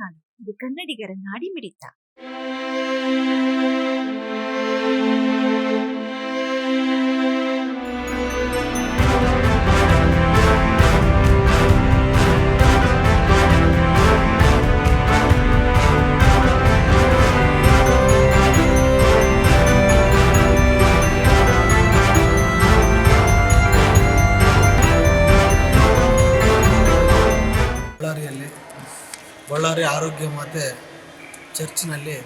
நாளும் ஒரு கன்னடிகரன் அடிமிடித்தான் ಬಳ್ಳಾರಿ ಆರೋಗ್ಯ ಮಾತೆ ಚರ್ಚ್ನಲ್ಲಿ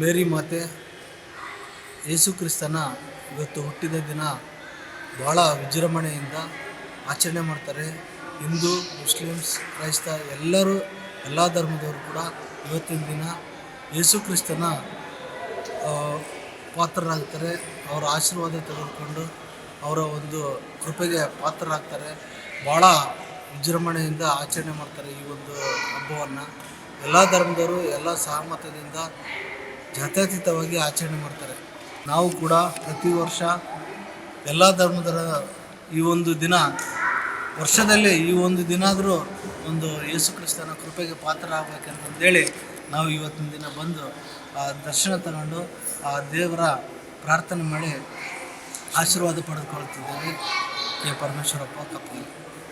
ಮೇರಿ ಮಾತೆ ಯೇಸು ಕ್ರಿಸ್ತನ ಇವತ್ತು ಹುಟ್ಟಿದ ದಿನ ಭಾಳ ವಿಜೃಂಭಣೆಯಿಂದ ಆಚರಣೆ ಮಾಡ್ತಾರೆ. ಹಿಂದೂ, ಮುಸ್ಲಿಮ್ಸ್, ಕ್ರೈಸ್ತ ಎಲ್ಲರೂ ಎಲ್ಲ ಧರ್ಮದವರು ಕೂಡ ಇವತ್ತಿನ ದಿನ ಯೇಸು ಕ್ರಿಸ್ತನ ಪಾತ್ರರಾಗ್ತಾರೆ. ಅವರ ಆಶೀರ್ವಾದ ತೆಗೆದುಕೊಂಡು ಅವರ ಒಂದು ಕೃಪೆಗೆ ಪಾತ್ರರಾಗ್ತಾರೆ. ಭಾಳ ವಿಜೃಂಭಣೆಯಿಂದ ಆಚರಣೆ ಮಾಡ್ತಾರೆ ಈ ಒಂದು ಹಬ್ಬವನ್ನು. ಎಲ್ಲ ಧರ್ಮದವರು, ಎಲ್ಲ ಸಹಮತದಿಂದ ಜಾತ್ಯತೀತವಾಗಿ ಆಚರಣೆ ಮಾಡ್ತಾರೆ. ನಾವು ಕೂಡ ಪ್ರತಿ ವರ್ಷ ಎಲ್ಲ ಧರ್ಮದರ ಈ ಒಂದು ದಿನ, ವರ್ಷದಲ್ಲಿ ಈ ಒಂದು ದಿನ ಆದರೂ ಒಂದು ಯೇಸು ಕ್ರಿಸ್ತನ ಕೃಪೆಗೆ ಪಾತ್ರ ಆಗ್ಬೇಕಂತಂದೇಳಿ ನಾವು ಇವತ್ತಿನ ದಿನ ಬಂದು ಆ ದರ್ಶನ ತಗೊಂಡು ಆ ದೇವರ ಪ್ರಾರ್ಥನೆ ಮಾಡಿ ಆಶೀರ್ವಾದ ಪಡೆದುಕೊಳ್ತಿದ್ದೇವೆ ಕೆ ಪರಮೇಶ್ವರಪ್ಪ ಸಬ್ಸ್ಕ್ರೈಬ್